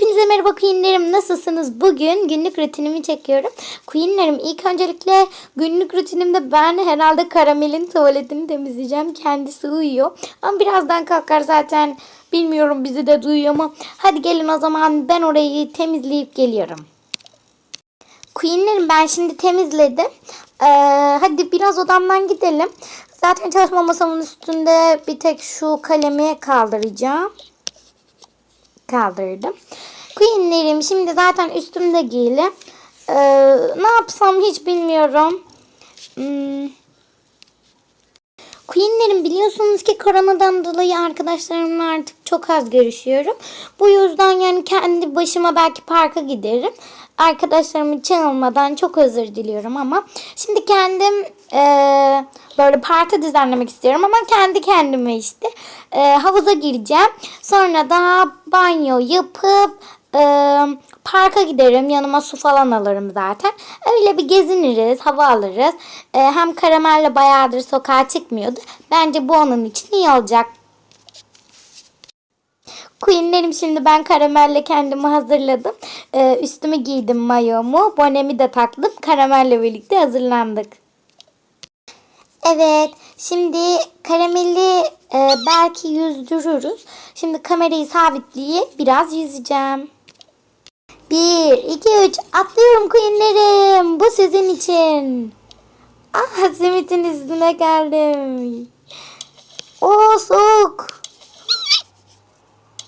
Hepinize merhaba Queen'lerim. Nasılsınız? Bugün günlük rutinimi çekiyorum. Queen'lerim ilk öncelikle günlük rutinimde ben herhalde Karamel'in tuvaletini temizleyeceğim. Kendisi uyuyor. Ama birazdan kalkar zaten. Bilmiyorum bizi de duyuyor mu? Hadi gelin o zaman ben orayı temizleyip geliyorum. Queen'lerim ben şimdi temizledim. Ee, hadi biraz odamdan gidelim. Zaten çalışma masamın üstünde bir tek şu kalemi kaldıracağım. Kaldırdım. Queen'lerim şimdi zaten üstümde giyili. Ee, ne yapsam hiç bilmiyorum. Hmm. Queen'lerim biliyorsunuz ki koronadan dolayı arkadaşlarımla artık çok az görüşüyorum. Bu yüzden yani kendi başıma belki parka giderim. Arkadaşlarımı çağırmadan çok özür diliyorum ama şimdi kendim eee, böyle parti düzenlemek istiyorum ama kendi kendime işte Eee, havuza gireceğim. Sonra da banyo yapıp eee, parka giderim. Yanıma su falan alırım zaten. Öyle bir geziniriz, hava alırız. Eee, hem karamelle bayağıdır sokağa çıkmıyordu. Bence bu onun için iyi olacak. Queen'lerim şimdi ben karamelle kendimi hazırladım. Ee, üstümü giydim mayomu. Bonemi de taktım. Karamelle birlikte hazırlandık. Evet. Şimdi karameli e, belki yüzdürürüz. Şimdi kamerayı sabitleyip biraz yüzeceğim. Bir, iki, üç. Atlıyorum Queen'lerim. Bu sizin için. Ah simitin üstüne geldim. O soğuk.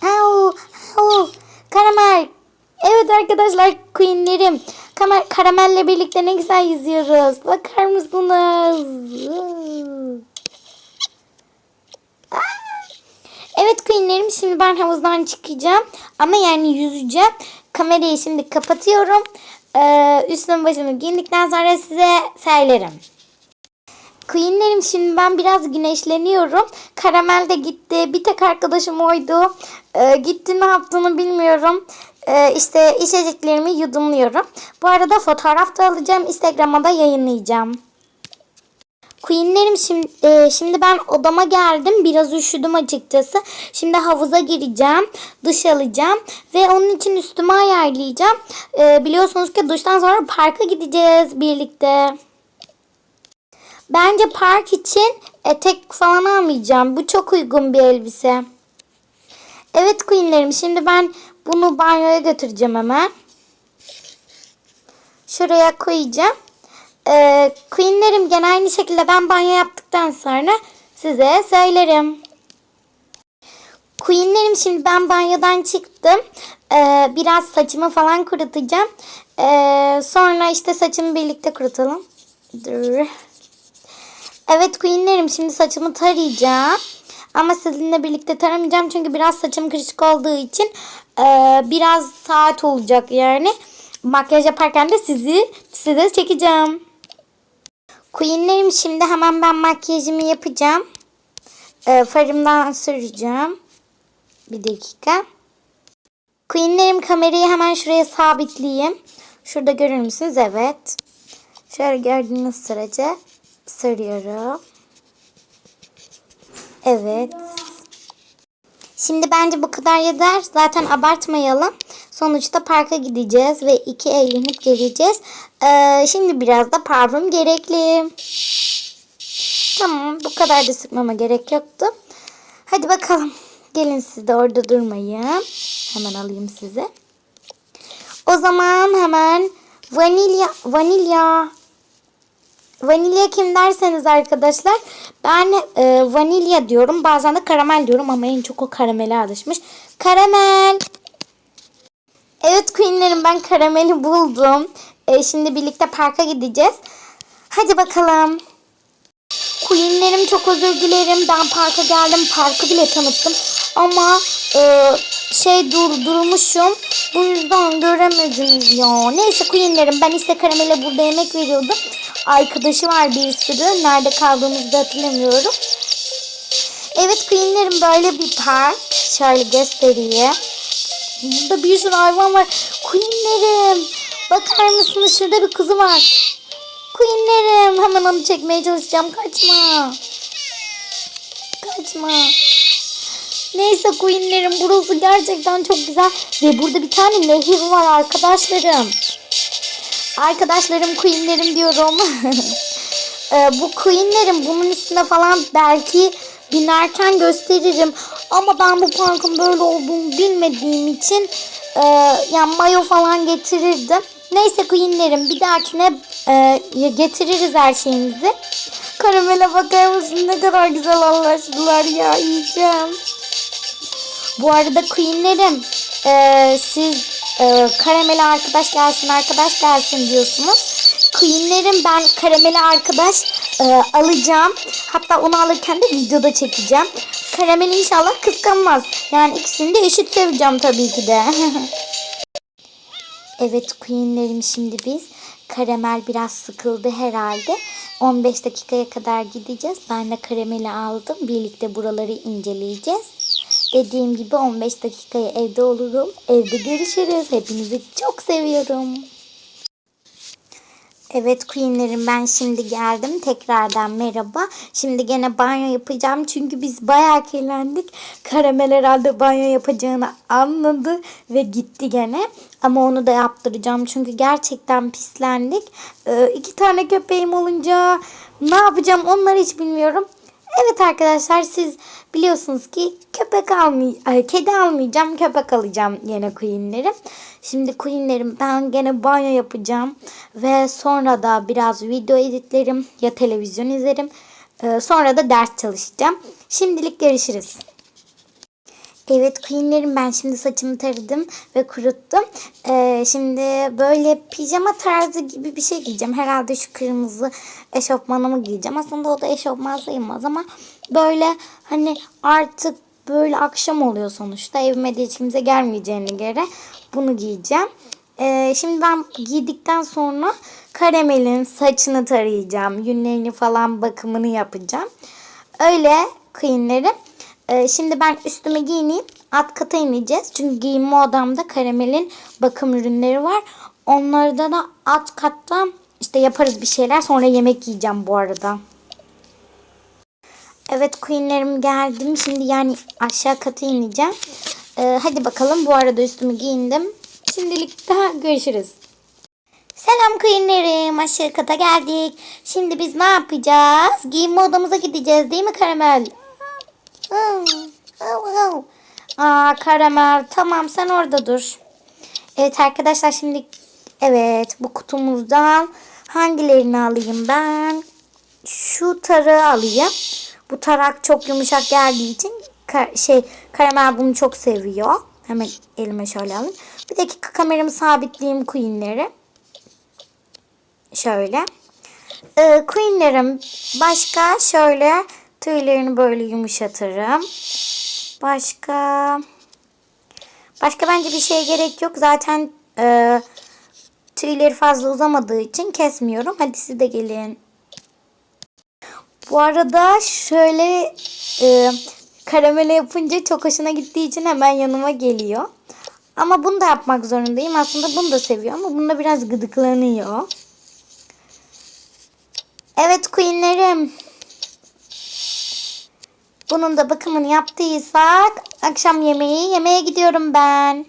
Au, au. Karamel. Evet arkadaşlar queenlerim. Kamer, karamelle birlikte ne güzel yüzüyoruz. Bakar mısınız? Evet queenlerim şimdi ben havuzdan çıkacağım. Ama yani yüzeceğim. Kamerayı şimdi kapatıyorum. Ee, üstümü başımı giyindikten sonra size söylerim. Queen'lerim şimdi ben biraz güneşleniyorum. Karamel de gitti. Bir tek arkadaşım oydu. Ee, gitti ne yaptığını bilmiyorum. Ee, işte içeceklerimi yudumluyorum. Bu arada fotoğraf da alacağım. Instagram'a da yayınlayacağım. Queen'lerim şimdi, e, şimdi ben odama geldim. Biraz üşüdüm açıkçası. Şimdi havuza gireceğim. Duş alacağım. Ve onun için üstümü ayarlayacağım. Ee, biliyorsunuz ki duştan sonra parka gideceğiz birlikte. Bence park için etek falan almayacağım. Bu çok uygun bir elbise. Evet Queen'lerim şimdi ben bunu banyoya götüreceğim hemen. Şuraya koyacağım. Ee, Queen'lerim gene aynı şekilde ben banyo yaptıktan sonra size söylerim. Queen'lerim şimdi ben banyodan çıktım. Ee, biraz saçımı falan kurutacağım. Ee, sonra işte saçımı birlikte kurutalım. Dur. Evet Queen'lerim şimdi saçımı tarayacağım. Ama sizinle birlikte taramayacağım çünkü biraz saçım kırışık olduğu için e, biraz saat olacak yani. Makyaj yaparken de sizi size çekeceğim. Queen'lerim şimdi hemen ben makyajımı yapacağım. E, farımdan süreceğim. Bir dakika. Queen'lerim kamerayı hemen şuraya sabitleyeyim. Şurada görür müsünüz? Evet. Şöyle gördüğünüz sürece sarıyorum. Evet. Şimdi bence bu kadar yeter. Zaten abartmayalım. Sonuçta parka gideceğiz ve iki eğlenip geleceğiz. Ee, şimdi biraz da parfüm gerekli. Tamam bu kadar da sıkmama gerek yoktu. Hadi bakalım. Gelin siz de orada durmayın. Hemen alayım sizi. O zaman hemen vanilya vanilya Vanilya kim derseniz arkadaşlar ben e, vanilya diyorum bazen de karamel diyorum ama en çok o karamele alışmış. Karamel. Evet Queen'lerim ben karameli buldum. E, şimdi birlikte parka gideceğiz. Hadi bakalım. Queen'lerim çok özür dilerim. Ben parka geldim. Parkı bile tanıttım. Ama e, şey dur, durmuşum. Bu yüzden göremediniz ya. Neyse Queen'lerim ben işte karamele burada yemek veriyordum. Arkadaşı var bir sürü. Nerede kaldığımızı da hatırlamıyorum. Evet Queen'lerim böyle bir park. Şöyle göstereyim. Burada bir sürü hayvan var. Queen'lerim bakar mısınız şurada bir kızı var. Queen'lerim hemen onu çekmeye çalışacağım. Kaçma. Kaçma. Neyse queenlerim burası gerçekten çok güzel. Ve burada bir tane nehir var arkadaşlarım. Arkadaşlarım queenlerim diyorum. Ee, bu queenlerim bunun üstüne falan belki binerken gösteririm. Ama ben bu parkın böyle olduğunu bilmediğim için e, yani mayo falan getirirdim. Neyse queenlerim bir dahakine e, getiririz her şeyimizi. Karamele bakar mısın ne kadar güzel anlaştılar ya yiyeceğim. Bu arada queenlerim e, siz e, karamele arkadaş gelsin arkadaş gelsin diyorsunuz. Queenlerim ben karamele arkadaş e, alacağım. Hatta onu alırken de videoda çekeceğim. Karamel inşallah kıskanmaz. Yani ikisini de eşit seveceğim tabii ki de. evet queenlerim şimdi biz. Karamel biraz sıkıldı herhalde. 15 dakikaya kadar gideceğiz. Ben de karameli aldım. Birlikte buraları inceleyeceğiz. Dediğim gibi 15 dakikaya evde olurum. Evde görüşürüz. Hepinizi çok seviyorum. Evet Queen'lerim ben şimdi geldim. Tekrardan merhaba. Şimdi gene banyo yapacağım. Çünkü biz bayağı kirlendik. Karamel herhalde banyo yapacağını anladı ve gitti gene. Ama onu da yaptıracağım. Çünkü gerçekten pislendik. Ee, iki tane köpeğim olunca ne yapacağım onları hiç bilmiyorum. Evet arkadaşlar siz biliyorsunuz ki köpek almay ay, kedi almayacağım köpek alacağım yine queenlerim. Şimdi queenlerim ben gene banyo yapacağım ve sonra da biraz video editlerim ya televizyon izlerim. Ee, sonra da ders çalışacağım. Şimdilik görüşürüz. Evet queenlerim ben şimdi saçımı taradım ve kuruttum. Ee, şimdi böyle pijama tarzı gibi bir şey giyeceğim. Herhalde şu kırmızı eşofmanımı giyeceğim. Aslında o da eşofman sayılmaz ama böyle hani artık böyle akşam oluyor sonuçta. Evime de hiç kimse gelmeyeceğine göre bunu giyeceğim. Ee, şimdi ben giydikten sonra karamelin saçını tarayacağım. Yünlerini falan bakımını yapacağım. Öyle queenlerim. Ee, şimdi ben üstümü giyineyim. Alt kata ineceğiz. Çünkü giyinme odamda karamelin bakım ürünleri var. Onlarda da alt katta işte yaparız bir şeyler. Sonra yemek yiyeceğim bu arada. Evet queenlerim geldim. Şimdi yani aşağı kata ineceğim. Ee, hadi bakalım bu arada üstümü giyindim. Şimdilik daha görüşürüz. Selam queenlerim. Aşağı kata geldik. Şimdi biz ne yapacağız? Giyinme odamıza gideceğiz değil mi Karamel? Aa karamel tamam sen orada dur. Evet arkadaşlar şimdi evet bu kutumuzdan hangilerini alayım ben? Şu tarağı alayım. Bu tarak çok yumuşak geldiği için ka- şey karamel bunu çok seviyor. Hemen elime şöyle alayım. Bir dakika kameramı sabitleyeyim queenleri. Şöyle. Ee, queenlerim başka şöyle tüylerini böyle yumuşatırım. Başka başka bence bir şeye gerek yok. Zaten e, tüyleri fazla uzamadığı için kesmiyorum. Hadi siz de gelin. Bu arada şöyle e, karamele yapınca çok hoşuna gittiği için hemen yanıma geliyor. Ama bunu da yapmak zorundayım. Aslında bunu da seviyor ama bunda biraz gıdıklanıyor. Evet queenlerim. Bunun da bakımını yaptıysak akşam yemeği yemeye gidiyorum ben.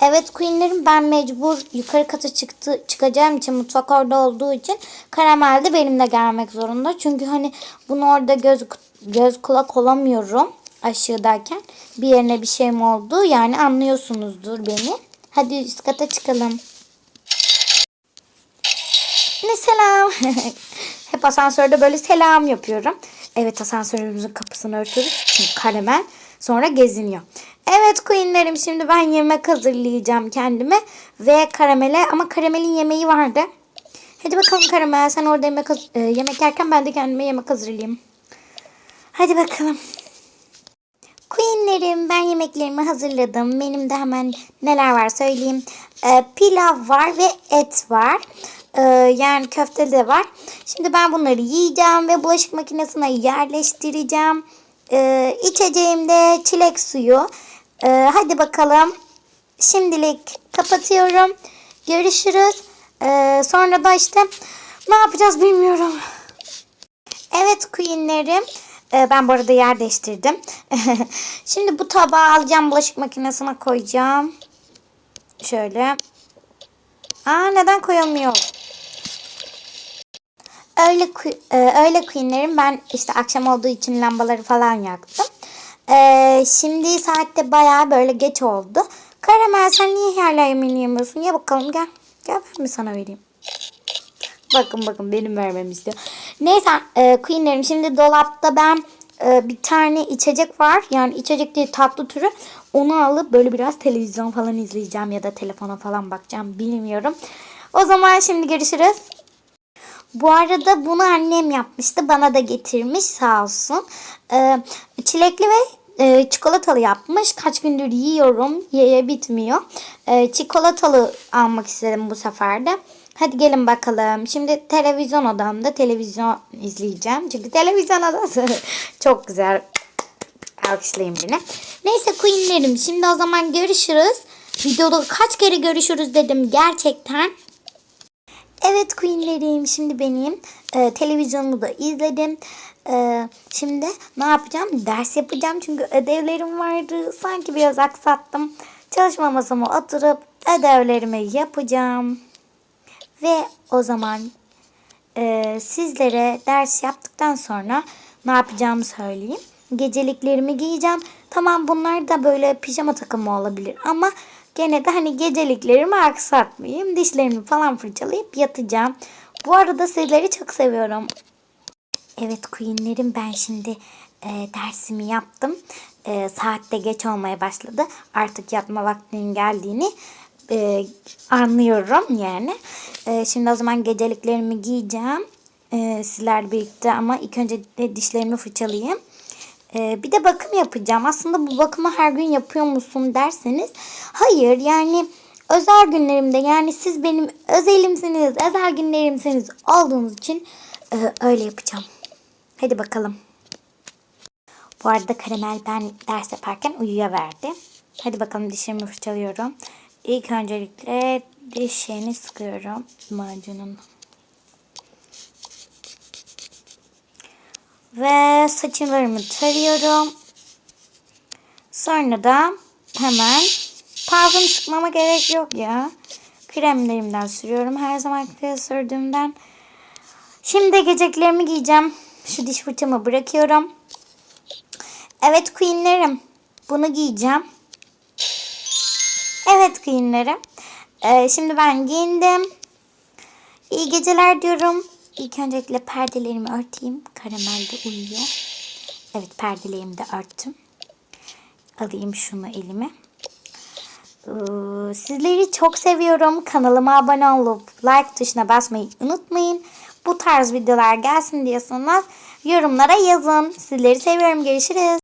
Evet queenlerim ben mecbur yukarı kata çıktı çıkacağım için mutfak orada olduğu için karamel de benimle gelmek zorunda. Çünkü hani bunu orada göz göz kulak olamıyorum aşağıdayken. Bir yerine bir şey mi oldu yani anlıyorsunuzdur beni. Hadi üst kata çıkalım. Ne selam. Hep asansörde böyle selam yapıyorum. Evet asansörümüzün kapısını örtüyoruz. Çünkü karamel sonra geziniyor. Evet queenlerim şimdi ben yemek hazırlayacağım kendime. Ve karamele ama karamelin yemeği vardı. Hadi bakalım karamel sen orada yemek, e, yemek yerken ben de kendime yemek hazırlayayım. Hadi bakalım. Queenlerim ben yemeklerimi hazırladım. Benim de hemen neler var söyleyeyim. Ee, pilav var ve et var. Ee, yani köfte de var. Şimdi ben bunları yiyeceğim ve bulaşık makinesine yerleştireceğim. Ee, içeceğim de çilek suyu. Ee, hadi bakalım. Şimdilik kapatıyorum. Görüşürüz. Sonra da işte ne yapacağız bilmiyorum. Evet queenlerim. Ee, ben bu arada yer değiştirdim. Şimdi bu tabağı alacağım bulaşık makinesine koyacağım. Şöyle. Aa neden koyamıyor? Öyle öyle queenlerim ben işte akşam olduğu için lambaları falan yaktım. Ee, şimdi saatte bayağı böyle geç oldu. Karamel sen niye hala yemeğini yemiyorsun? Ye bakalım gel. Gel ben mi sana vereyim? Bakın bakın benim vermemi istiyor. Neyse e, queenlerim şimdi dolapta ben e, bir tane içecek var. Yani içecek değil tatlı türü. Onu alıp böyle biraz televizyon falan izleyeceğim ya da telefona falan bakacağım bilmiyorum. O zaman şimdi görüşürüz. Bu arada bunu annem yapmıştı. Bana da getirmiş sağ olsun. Ee, çilekli ve e, çikolatalı yapmış. Kaç gündür yiyorum. Yeye bitmiyor. Ee, çikolatalı almak istedim bu sefer de. Hadi gelin bakalım. Şimdi televizyon odamda televizyon izleyeceğim. Çünkü televizyon odası çok güzel. Alkışlayın beni. Neyse queenlerim şimdi o zaman görüşürüz. Videoda kaç kere görüşürüz dedim gerçekten. Evet Queen'lerim şimdi benim e, televizyonumu da izledim. E, şimdi ne yapacağım? Ders yapacağım çünkü ödevlerim vardı. Sanki biraz aksattım. Çalışma masama oturup ödevlerimi yapacağım. Ve o zaman e, sizlere ders yaptıktan sonra ne yapacağımı söyleyeyim. Geceliklerimi giyeceğim. Tamam bunlar da böyle pijama takımı olabilir ama gene de hani geceliklerimi aksatmayayım. Dişlerimi falan fırçalayıp yatacağım. Bu arada sizleri çok seviyorum. Evet Queen'lerim ben şimdi e, dersimi yaptım. E, saat de geç olmaya başladı. Artık yatma vaktinin geldiğini e, anlıyorum yani. E, şimdi o zaman geceliklerimi giyeceğim. E, sizler birlikte ama ilk önce de dişlerimi fırçalayayım. E, bir de bakım yapacağım. Aslında bu bakımı her gün yapıyor musun derseniz. Hayır yani özel günlerimde yani siz benim özelimsiniz, özel günlerimsiniz olduğunuz için e, öyle yapacağım. Hadi bakalım. Bu arada karamel ben ders yaparken uyuyaverdi. Hadi bakalım dişlerimi fırçalıyorum. İlk öncelikle dişlerini sıkıyorum macunun. Ve saçlarımı tarıyorum. Sonra da hemen parfüm sıkmama gerek yok ya. Kremlerimden sürüyorum. Her zaman sürdüğümden. Şimdi geceklerimi giyeceğim. Şu diş fırçamı bırakıyorum. Evet queenlerim. Bunu giyeceğim. Evet queenlerim. Ee, şimdi ben giyindim. İyi geceler diyorum. İlk öncelikle perdelerimi örteyim. Karamel de uyuyor. Evet perdelerimi de örttüm. Alayım şunu elime. Ee, Sizleri çok seviyorum. Kanalıma abone olup like tuşuna basmayı unutmayın. Bu tarz videolar gelsin diyorsanız yorumlara yazın. Sizleri seviyorum. Görüşürüz.